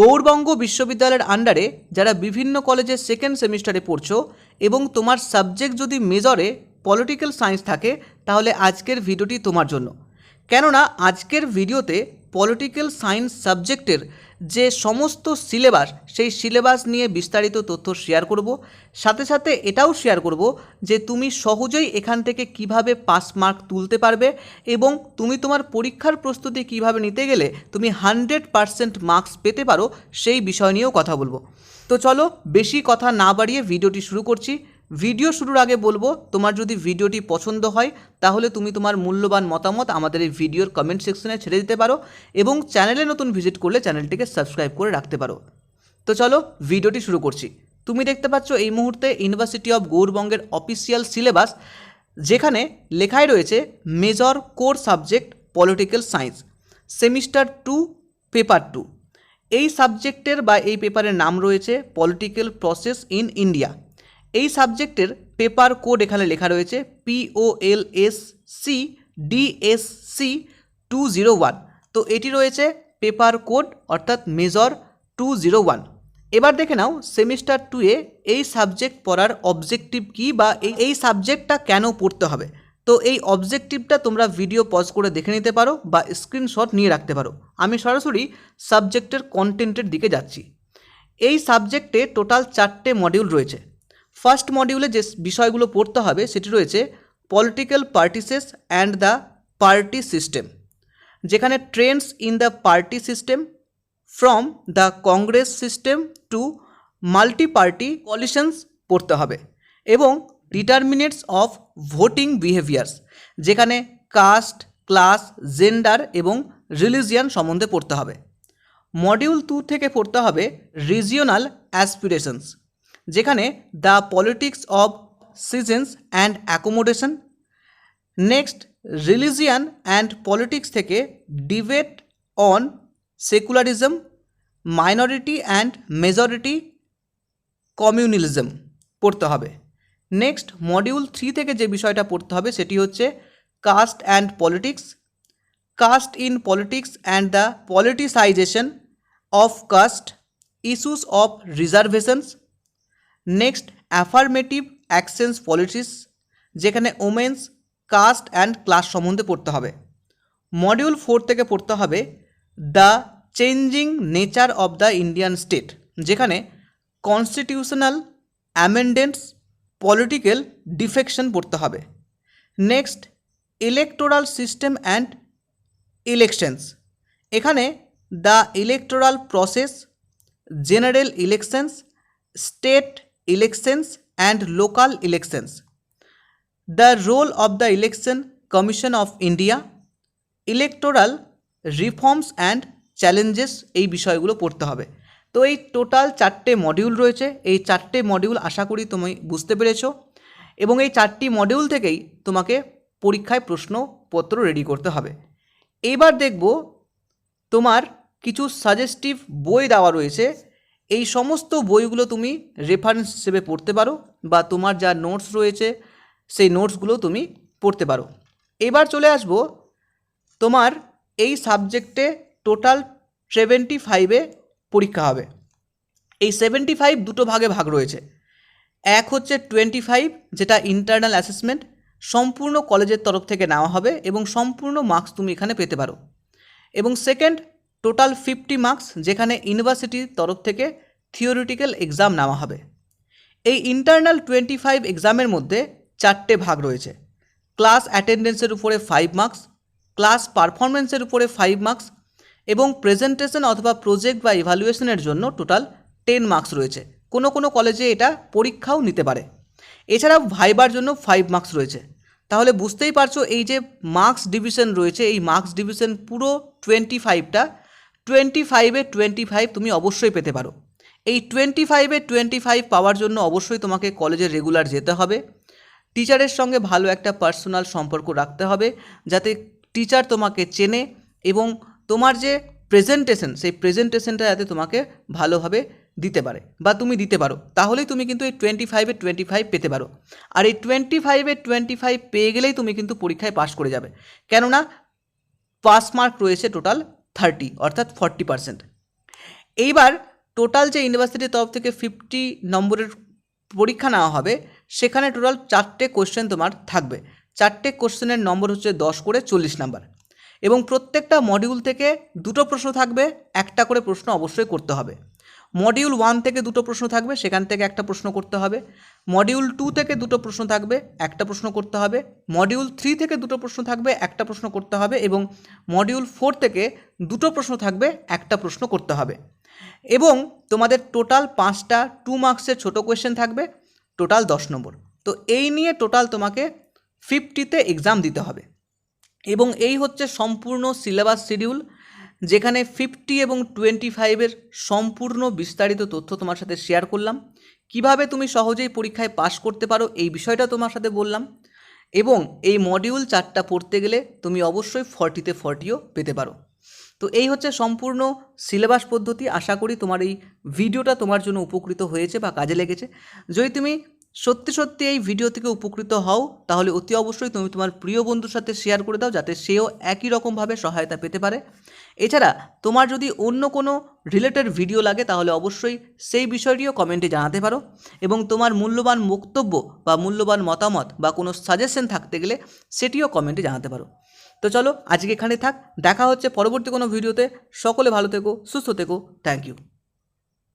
গৌরবঙ্গ বিশ্ববিদ্যালয়ের আন্ডারে যারা বিভিন্ন কলেজে সেকেন্ড সেমিস্টারে পড়ছো এবং তোমার সাবজেক্ট যদি মেজরে পলিটিক্যাল সায়েন্স থাকে, তাহলে আজকের ভিডিওটি তোমার জন্য। কেননা, আজকের ভিডিওতে পলিটিক্যাল সায়েন্স সাবজেক্টের যে সমস্ত সিলেবাস সেই সিলেবাস নিয়ে বিস্তারিত তথ্য শেয়ার করব। সাথে সাথে এটাও শেয়ার করব যে তুমি সহজেই এখান থেকে কীভাবে পাস মার্ক তুলতে পারবে এবং তুমি তোমার পরীক্ষার প্রস্তুতি কীভাবে নিতে গেলে তুমি হান্ড্রেড পারসেন্ট মার্কস পেতে পারো, সেই বিষয় নিয়েও কথা বলব। তো চলো, বেশি কথা না বাড়িয়ে ভিডিওটি শুরু করছি। ভিডিও শুরুর আগে বলব, তোমার যদি ভিডিওটি পছন্দ হয়, তাহলে তুমি তোমার মূল্যবান মতামত আমাদের এই ভিডিওর কমেন্ট সেকশনে ছেড়ে দিতে পারো এবং চ্যানেলে নতুন ভিজিট করলে চ্যানেলটিকে সাবস্ক্রাইব করে রাখতে পারো। তো চলো, ভিডিওটি শুরু করছি। তুমি দেখতে পাচ্ছ এই মুহূর্তে ইউনিভার্সিটি অফ গৌরবঙ্গের অফিসিয়াল সিলেবাস যেখানে লেখাই রয়েছে major core subject political science semester two paper two এই সাবজেক্টের বা এই পেপারের নাম রয়েছে পলিটিক্যাল প্রসেস ইন ইন্ডিয়া এই সাবজেক্টের পেপার কোড এখানে লেখা রয়েছে POL S C DSC two zero one তো এটি রয়েছে পেপার কোড, অর্থাৎ মেজর টু জিরো ওয়ান এবার দেখে নাও, সেমিস্টার টুয়ে এই সাবজেক্ট পড়ার অবজেক্টিভ কী বা এই এই সাবজেক্টটা কেন পড়তে হবে। তো এই অবজেক্টিভটা তোমরা ভিডিও পজ করে দেখে নিতে পারো বা স্ক্রিনশট নিয়ে রাখতে পারো। আমি সরাসরি সাবজেক্টের কন্টেন্টের দিকে যাচ্ছি। এই সাবজেক্টে টোটাল চারটে মডিউল রয়েছে। ফার্স্ট মডিউলে যে বিষয়গুলো পড়তে হবে সেটি রয়েছে political parties and the party system, যেখানে trends in the party system, from the Congress system to multi party coalitions পড়তে হবে, এবং ডিটারমিনেটস অফ ভোটিং বিহেভিয়ার্স, যেখানে কাস্ট, ক্লাস, জেন্ডার এবং রিলিজিয়ান সম্বন্ধে পড়তে হবে। মডিউল টু থেকে পড়তে হবে রিজিওনাল অ্যাসপিরেশনস যেখানে the politics of secessions and accommodation next religion and politics থেকে debate on secularism minority and majority communalism পড়তে হবে। নেক্সট মডিউল থ্রি থেকে যে বিষয়টা পড়তে হবে সেটি হচ্ছে caste and politics caste in politics and the politicisation of caste issues of reservations next affirmative actions politics যেখানে ওমেন্স কাস্ট অ্যান্ড ক্লাস সম্বন্ধে পড়তে হবে। মডিউল ফোর থেকে পড়তে হবে the changing nature of the Indian state যেখানে constitutional amendments political defection পড়তে হবে। Next electoral system and elections এখানে the electoral process general elections state elections and local elections the role of the election commission of India electoral reforms and challenges এই বিষয়গুলো পড়তে হবে। তো এই total চারটে মডিউল রয়েছে। এই চারটে মডিউল আশা করি তুমি বুঝতে পেরেছ। এবং এই চারটি মডিউল থেকেই তোমাকে পরীক্ষায় প্রশ্নপত্র রেডি করতে হবে। এইবার দেখব তোমার কিছু সাজেস্টিভ বই দেওয়া রয়েছে। এই সমস্ত বইগুলো তুমি রেফারেন্স হিসেবে পড়তে পারো বা তোমার যা নোটস রয়েছে, সেই নোটসগুলো তুমি পড়তে পারো। এবার চলে আসব তোমার এই সাবজেক্টে টোটাল সেভেন্টি ফাইভে পরীক্ষা হবে। এই সেভেন্টি ফাইভ দুটো ভাগে ভাগ রয়েছে। এক হচ্ছে টোয়েন্টি ফাইভ যেটা ইন্টারনাল অ্যাসেসমেন্ট সম্পূর্ণ কলেজের তরফ থেকে নেওয়া হবে এবং সম্পূর্ণ মার্কস তুমি এখানে পেতে পারো। এবং সেকেন্ড টোটাল ফিফটি মার্কস যেখানে ইউনিভার্সিটির তরফ থেকে থিওরিটিক্যাল এক্সাম নেওয়া হবে। এই ইন্টারনাল টোয়েন্টি ফাইভ এক্সামের মধ্যে চারটে ভাগ রয়েছে। ক্লাস অ্যাটেন্ডেন্সের উপরে ফাইভ মার্কস, ক্লাস পারফরমেন্সের উপরে ফাইভ মার্কস এবং প্রেজেন্টেশন অথবা প্রজেক্ট বা ইভ্যালুয়েশনের জন্য টোটাল টেন মার্কস রয়েছে। কোনো কোনো কলেজে এটা পরীক্ষাও নিতে পারে। এছাড়াও ভাইবার জন্য ফাইভ মার্কস রয়েছে। তাহলে বুঝতেই পারছ এই যে মার্কস ডিভিশন রয়েছে, এই মার্কস ডিভিশন পুরো টোয়েন্টি ফাইভটা টোয়েন্টি ফাইভে টোয়েন্টি ফাইভ তুমি অবশ্যই পেতে পারো। এই টোয়েন্টি ফাইভে টোয়েন্টি ফাইভ পাওয়ার জন্য অবশ্যই তোমাকে কলেজে রেগুলার যেতে হবে। টিচারের সঙ্গে ভালো একটা পার্সোনাল সম্পর্ক রাখতে হবে, যাতে টিচার তোমাকে চেনে এবং তোমার যে প্রেজেন্টেশন সেই প্রেজেন্টেশনটা যাতে তোমাকে ভালোভাবে দিতে পারে বা তুমি দিতে পারো। তাহলেই তুমি কিন্তু এই টোয়েন্টি ফাইভে টোয়েন্টি ফাইভ পেতে পারো। আর এই টোয়েন্টি ফাইভে টোয়েন্টি ফাইভ পেয়ে গেলেই তুমি কিন্তু পরীক্ষায় পাশ করে যাবে। কেননা পাস মার্ক রয়েছে টোটাল থার্টি অর্থাৎ ফর্টি পার্সেন্ট এইবার টোটাল যে ইউনিভার্সিটির তরফ থেকে ফিফটি নম্বরের পরীক্ষা নেওয়া হবে, সেখানে টোটাল চারটে কোশ্চেন তোমার থাকবে। চারটে কোশ্চেনের নম্বর হচ্ছে দশ করে চল্লিশ নাম্বার। এবং প্রত্যেকটা মডিউল থেকে দুটো প্রশ্ন থাকবে, একটা করে প্রশ্ন অবশ্যই করতে হবে। মডিউল ওয়ান থেকে দুটো প্রশ্ন থাকবে, সেখান থেকে একটা প্রশ্ন করতে হবে। মডিউল টু থেকে দুটো প্রশ্ন থাকবে, একটা প্রশ্ন করতে হবে। মডিউল থ্রি থেকে দুটো প্রশ্ন থাকবে, একটা প্রশ্ন করতে হবে এবং মডিউল ফোর থেকে দুটো প্রশ্ন থাকবে, একটা প্রশ্ন করতে হবে। এবং তোমাদের টোটাল পাঁচটা টু মার্কসের ছোটো কোয়েশ্চেন থাকবে টোটাল দশ নম্বর। তো এই নিয়ে টোটাল তোমাকে ফিফটিতে এক্সাম দিতে হবে। এবং এই হচ্ছে সম্পূর্ণ সিলেবাস শিডিউল যেখানে ফিফটি এবং টোয়েন্টি ফাইভের সম্পূর্ণ বিস্তারিত তথ্য তোমার সাথে শেয়ার করলাম। কীভাবে তুমি সহজেই পরীক্ষায় পাশ করতে পারো এই বিষয়টা তোমার সাথে বললাম। এবং এই মডিউল চারটা পড়তে গেলে তুমি অবশ্যই ফর্টিতে ফর্টিও পেতে পারো। তো এই হচ্ছে সম্পূর্ণ সিলেবাস পদ্ধতি। আশা করি তোমার এই ভিডিওটা তোমার জন্য উপকৃত হয়েছে বা কাজে লেগেছে। যদি তুমি সত্যি সত্যি এই ভিডিও থেকে উপকৃত হও, তাহলে অতি অবশ্যই তুমি তোমার প্রিয় বন্ধুর সাথে শেয়ার করে দাও, যাতে সেও একই রকমভাবে সহায়তা পেতে পারে। এছাড়া, তোমার যদি অন্য কোনো রিলেটেড ভিডিও লাগে, তাহলে অবশ্যই সেই বিষয়টিও কমেন্টে জানাতে পারো। এবং তোমার মূল্যবান বক্তব্য বা মূল্যবান মতামত বা কোনো সাজেশন থাকতে গেলে সেটিও কমেন্টে জানাতে পারো। তো চলো, আজকে এখানে থাক, দেখা হচ্ছে পরবর্তী কোনো ভিডিওতে সকলে ভালো থেকো, সুস্থ থেকো থ্যাংক ইউ